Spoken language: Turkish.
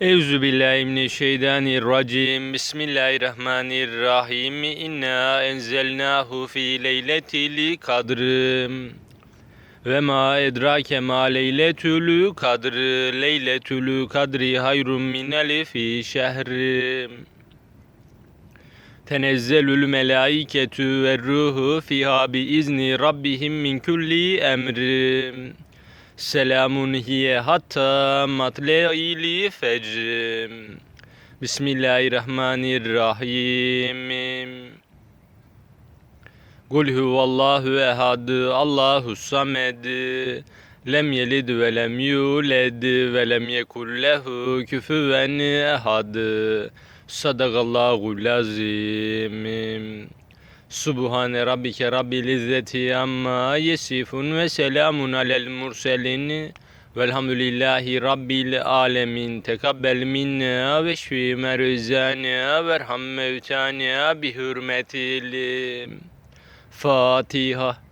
Euzu billahi mineşşeytanirracim. Bismillahirrahmanirrahim. İnna enzelnahu fi leyletil kadr. Ve ma edrake ma leyletül kadr. Leyletül kadri hayrun min elfi şehr. Tenezzelül melaiketü ve ruhu fiha bi izni rabbihim min kulli emrim. Selamun hiye hatta matle'ili fecr. Bismillahirrahmanirrahim. Kul huvallahu ehad, Allahu samed. Lem yelid ve lem yuled ve lem yekul lehu küfüven ehad. Sadakallahul azim. Subhane rabbike rabbil izzeti amma yesifun ve selamun alel murselin. Velhamdülillahi rabbil alemin. Tekabbel minna ve şfi merzana verham mevtana bi hürmetil. Fatiha